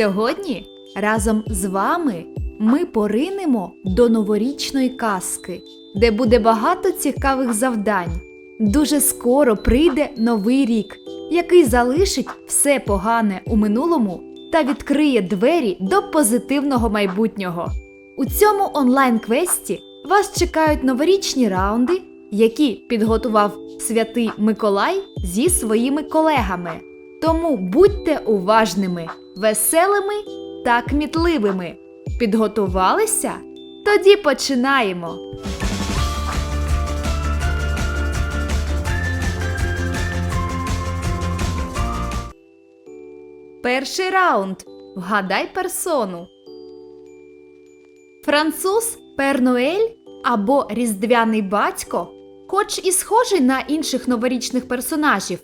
Сьогодні разом з вами ми поринемо до новорічної казки, де буде багато цікавих завдань. Дуже скоро прийде новий рік, який залишить все погане у минулому та відкриє двері до позитивного майбутнього. У цьому онлайн-квесті вас чекають новорічні раунди, які підготував святий Миколай зі своїми колегами. Тому будьте уважними, веселими та кмітливими. Підготувалися? Тоді починаємо. Перший раунд. Вгадай персону. Француз Пернуель або Різдвяний батько, хоч і схожий на інших новорічних персонажів,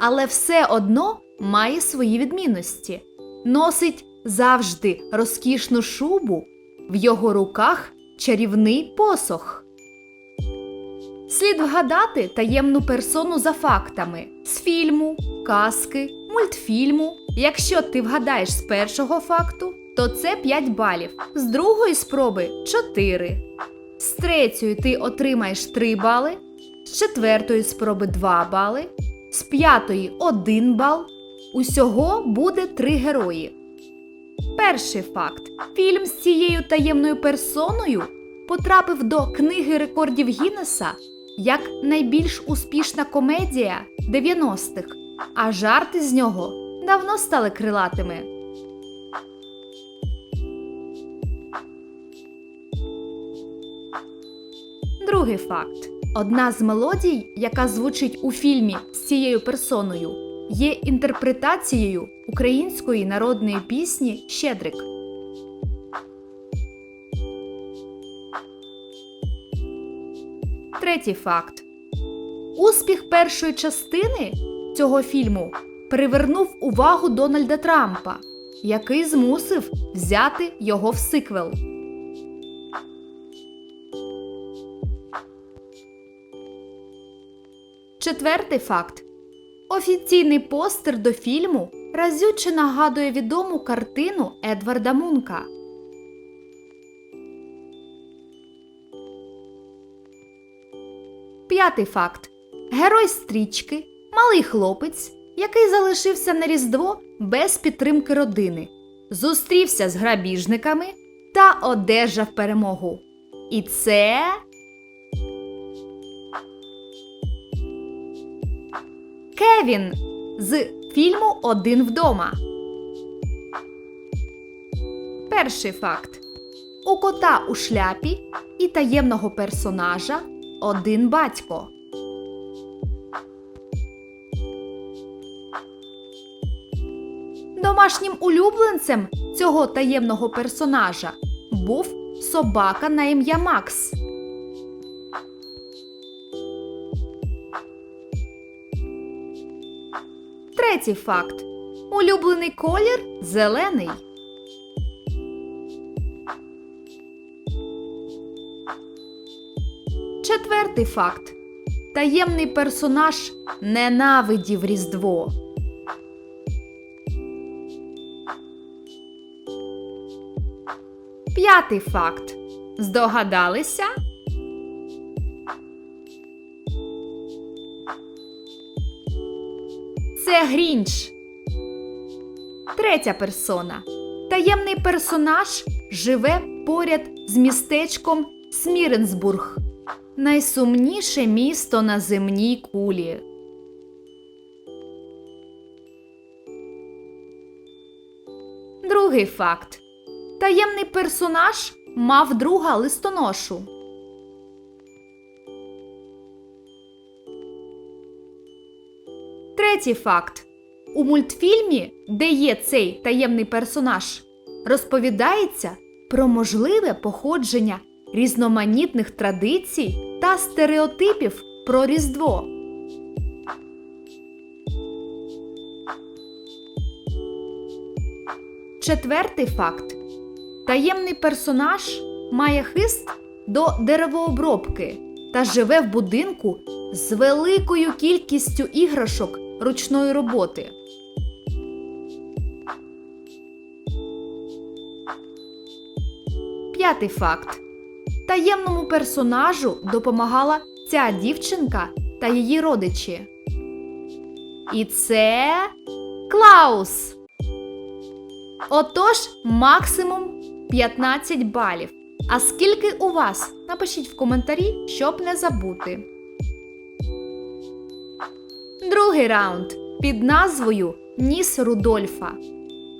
але все одно має свої відмінності. Носить завжди розкішну шубу, в його руках чарівний посох. Слід вгадати таємну персону за фактами з фільму, казки, мультфільму. Якщо ти вгадаєш з першого факту, то це 5 балів, з другої спроби 4. З третьої ти отримаєш 3 бали, з четвертої спроби 2 бали, з п'ятої 1 бал. Усього буде 3 герої. Перший факт: фільм з цією таємною персоною потрапив до книги рекордів Гіннеса як найбільш успішна комедія 90-х, а жарти з нього давно стали крилатими. Другий факт: одна з мелодій, яка звучить у фільмі з цією персоною, є інтерпретацією української народної пісні Щедрик. Третій факт: успіх першої частини цього фільму привернув увагу Дональда Трампа, який змусив взяти його в сиквел. Четвертий факт: офіційний постер до фільму разюче нагадує відому картину Едварда Мунка. П'ятий факт: герой стрічки, малий хлопець, який залишився на Різдво без підтримки родини, зустрівся з грабіжниками та одержав перемогу. І це. Кевін з фільму Один вдома. Перший факт: у кота у шляпі і таємного персонажа один батько. Домашнім улюбленцем цього таємного персонажа був собака на ім'я Макс. Третій факт. Улюблений колір зелений. Четвертий факт. Таємний персонаж ненавидів Різдво. П'ятий факт. Здогадалися? Це Грінч. Третя персона. Таємний персонаж живе поряд з містечком Сміренсбург. Найсумніше місто на земній кулі. Другий факт. Таємний персонаж мав друга листоношу. Третій факт. У мультфільмі, де є цей таємний персонаж, розповідається про можливе походження різноманітних традицій та стереотипів про Різдво. Четвертий факт. Таємний персонаж має хист до деревообробки та живе в будинку з великою кількістю іграшок ручної роботи. П'ятий факт. Таємному персонажу допомагала ця дівчинка та її родичі. І це Клаус. Отож, максимум 15 балів. А скільки у вас? Напишіть в коментарі, щоб не забути. Другий раунд під назвою Ніс Рудольфа.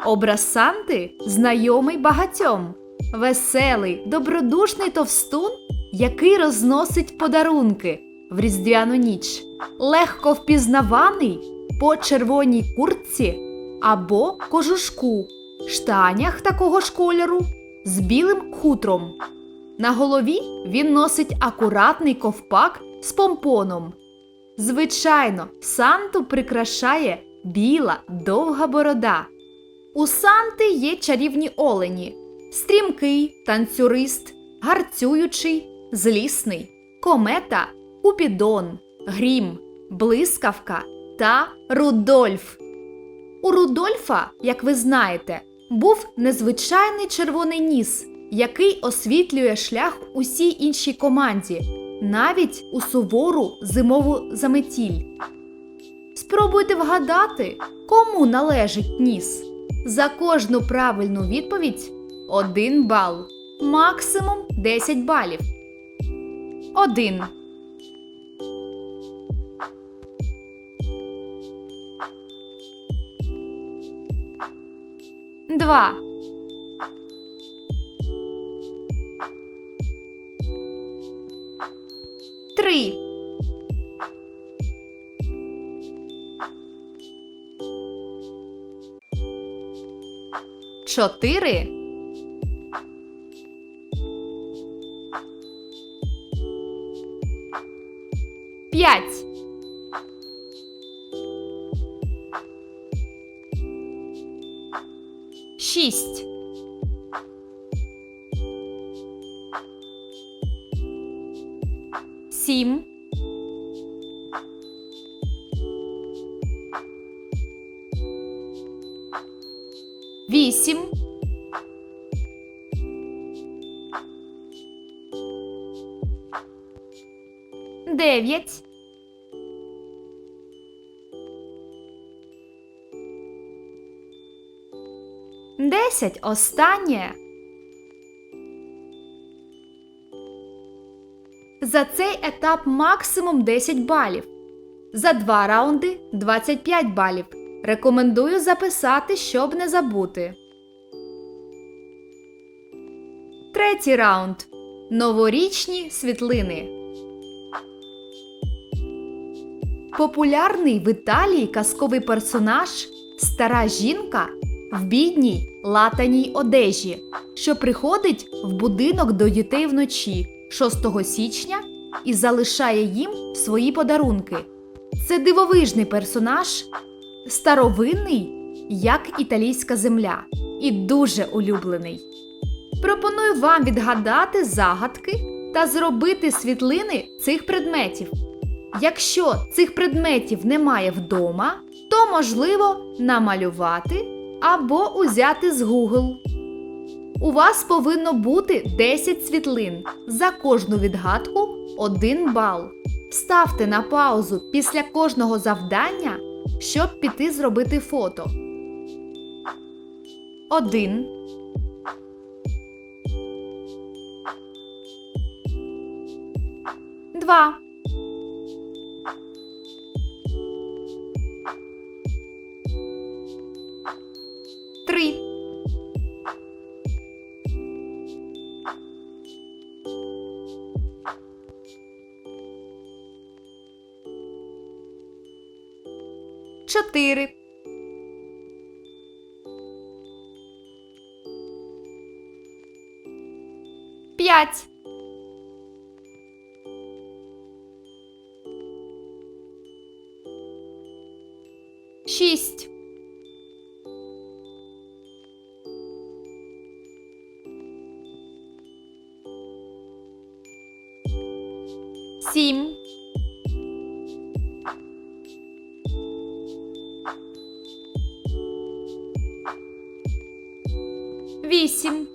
Образ Санти знайомий багатьом. Веселий, добродушний товстун, який розносить подарунки в різдвяну ніч, легко впізнаваний по червоній куртці або кожушку, штанях такого ж кольору з білим хутром. На голові він носить акуратний ковпак з помпоном. Звичайно, Санту прикрашає біла довга борода. У Санти є чарівні олені: стрімкий, танцюрист, гарцюючий, злісний, комета, купідон, грім, блискавка та Рудольф. У Рудольфа, як ви знаєте, був незвичайний червоний ніс, який освітлює шлях усій іншій команді, навіть у сувору зимову заметіль. Спробуйте вгадати, кому належить ніс. За кожну правильну відповідь 1 бал, максимум 10 балів. 1. Два. Три. Чотири. Дев'ять. Десять останнє. За цей етап максимум 10 балів. За два раунди 25 балів. Рекомендую записати, щоб не забути. Третій раунд. Новорічні світлини. Популярний в Італії казковий персонаж стара жінка в бідній латаній одежі, що приходить в будинок до дітей вночі 6 січня і залишає їм свої подарунки. Це дивовижний персонаж, старовинний, як італійська земля, і дуже улюблений. Пропоную вам відгадати загадки та зробити світлини цих предметів. Якщо цих предметів немає вдома, то можливо намалювати або узяти з Google. У вас повинно бути 10 світлин. За кожну відгадку 1 бал. Ставте на паузу після кожного завдання, щоб піти зробити фото. 1 2 3 4 5 8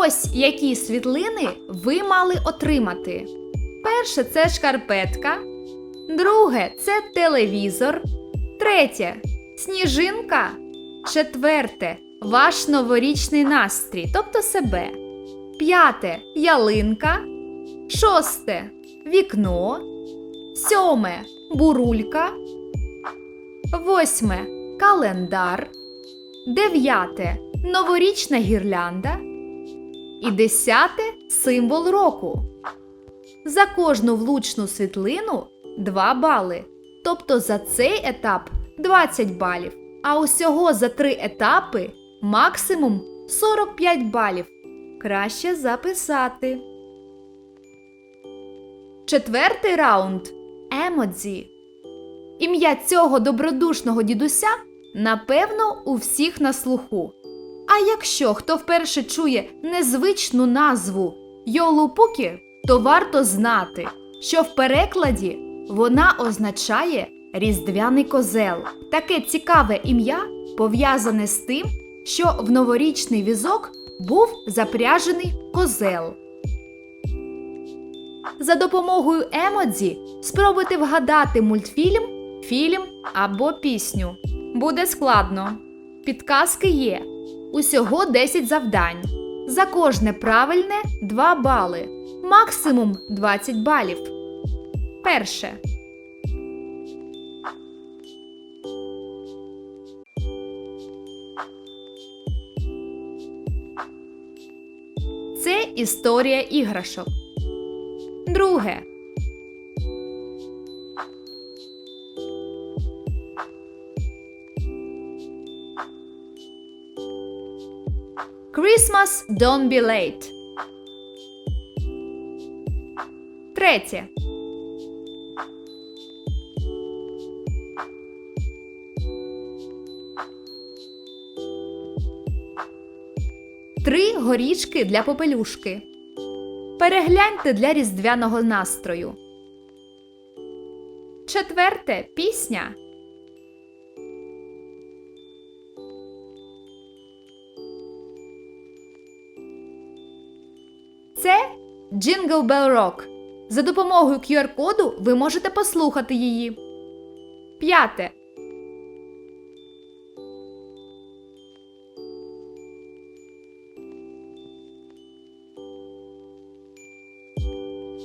Ось які світлини ви мали отримати. Перше це шкарпетка. Друге це телевізор. Третє сніжинка. Четверте ваш новорічний настрій, тобто себе. П'яте ялинка. Шосте вікно. Сьоме бурулька. Восьме календар. Дев'яте новорічна гірлянда. І десяте символ року. За кожну влучну світлину 2 бали. Тобто за цей етап 20 балів. А усього за три етапи максимум 45 балів. Краще записати. Четвертий раунд емодзі. Ім'я цього добродушного дідуся напевно у всіх на слуху. А якщо хто вперше чує незвичну назву Йолупукі, то варто знати, що в перекладі вона означає різдвяний козел. Таке цікаве ім'я пов'язане з тим, що в новорічний візок був запряжений козел. За допомогою емодзі спробуйте вгадати мультфільм, фільм або пісню. Буде складно. Підказки є. Усього 10 завдань. За кожне правильне 2 бали. Максимум 20 балів. Перше. Це історія іграшок. Друге. Don't Be Late. Третє. Три горішки для попелюшки. Перегляньте для різдвяного настрою. Четверте пісня. Jingle Bell Rock. За допомогою QR-коду ви можете послухати її. П'яте.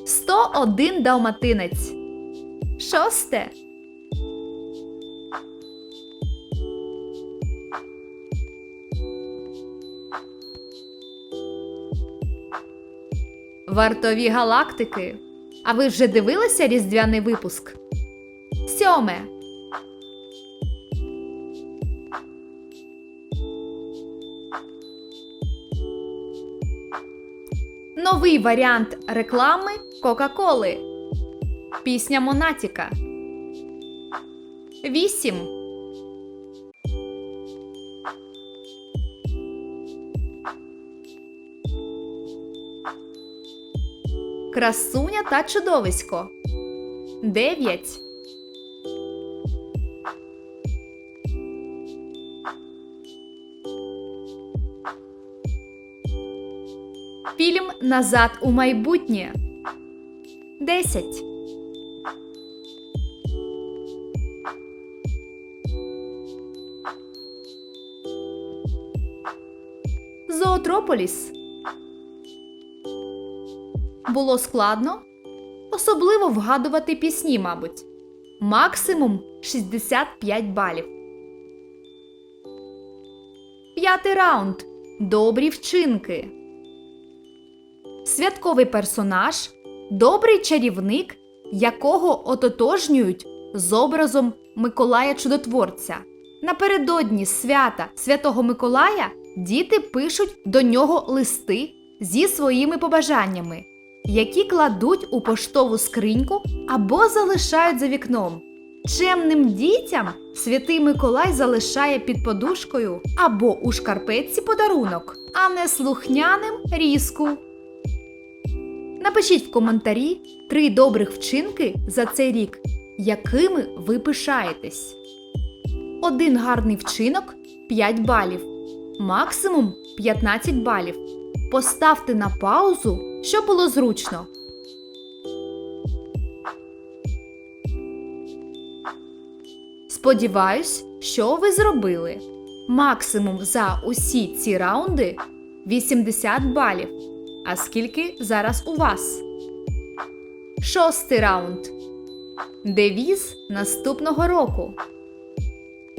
Сто один далматинець. Шосте. Вартові галактики. А ви вже дивилися різдвяний випуск? Сьоме. Новий варіант реклами Кока-Коли. Пісня Монатіка. Вісім. Красуня та чудовисько. Дев'ять. Фільм Назад у майбутнє. Десять. Зоотрополіс. Було складно, особливо вгадувати пісні, мабуть. Максимум 65 балів. П'ятий раунд. Добрі вчинки. Святковий персонаж добрий чарівник, якого ототожнюють з образом Миколая Чудотворця. Напередодні свята Святого Миколая діти пишуть до нього листи зі своїми побажаннями, які кладуть у поштову скриньку або залишають за вікном. Чемним дітям святий Миколай залишає під подушкою або у шкарпетці подарунок, а не слухняним різку. Напишіть в коментарі три добрих вчинки за цей рік, якими ви пишаєтесь. Один гарний вчинок 5 балів, максимум 15 балів. Поставте на паузу, щоб було зручно. Сподіваюсь, що ви зробили. Максимум за усі ці раунди 80 балів. А скільки зараз у вас? Шостий раунд. Девіз наступного року.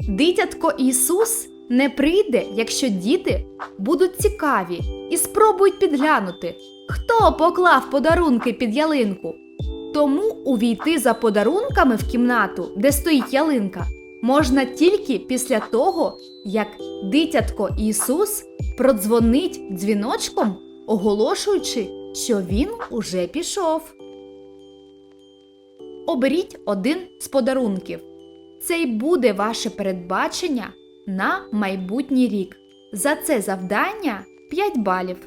Дитятко Ісус не прийде, якщо діти будуть цікаві і спробують підглянути, хто поклав подарунки під ялинку. Тому увійти за подарунками в кімнату, де стоїть ялинка, можна тільки після того, як дитятко Ісус продзвонить дзвіночком, оголошуючи, що він уже пішов. Оберіть один з подарунків. Це й буде ваше передбачення на майбутній рік. За це завдання 5 балів.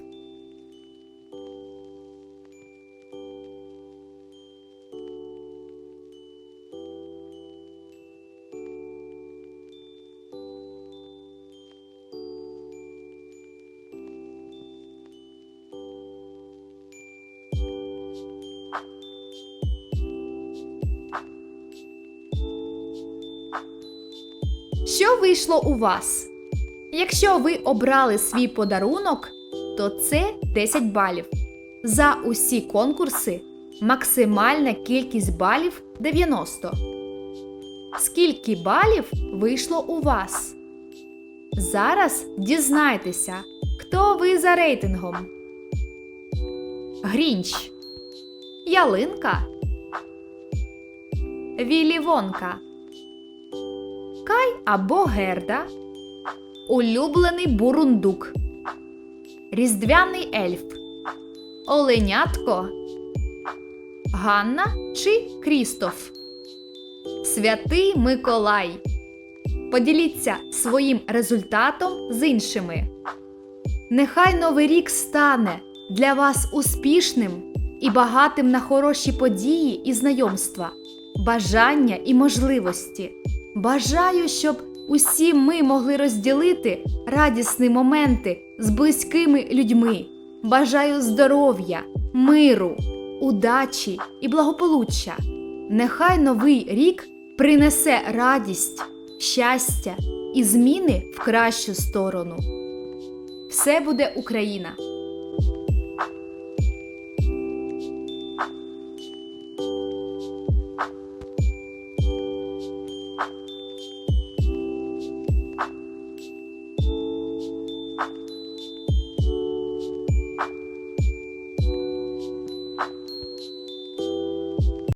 Що вийшло у вас? Якщо ви обрали свій подарунок, то це 10 балів. За усі конкурси максимальна кількість балів 90. Скільки балів вийшло у вас? Зараз дізнайтеся, хто ви за рейтингом. Грінч. Ялинка. Вілі Вонка. Кай або Герда. Улюблений бурундук. Різдвяний ельф. Оленятко. Ганна чи Крістоф. Святий Миколай. Поділіться своїм результатом з іншими. Нехай новий рік стане для вас успішним і багатим на хороші події і знайомства, бажання і можливості. Бажаю, щоб усі ми могли розділити радісні моменти з близькими людьми. Бажаю здоров'я, миру, удачі і благополуччя. Нехай новий рік принесе радість, щастя і зміни в кращу сторону. Все буде Україна!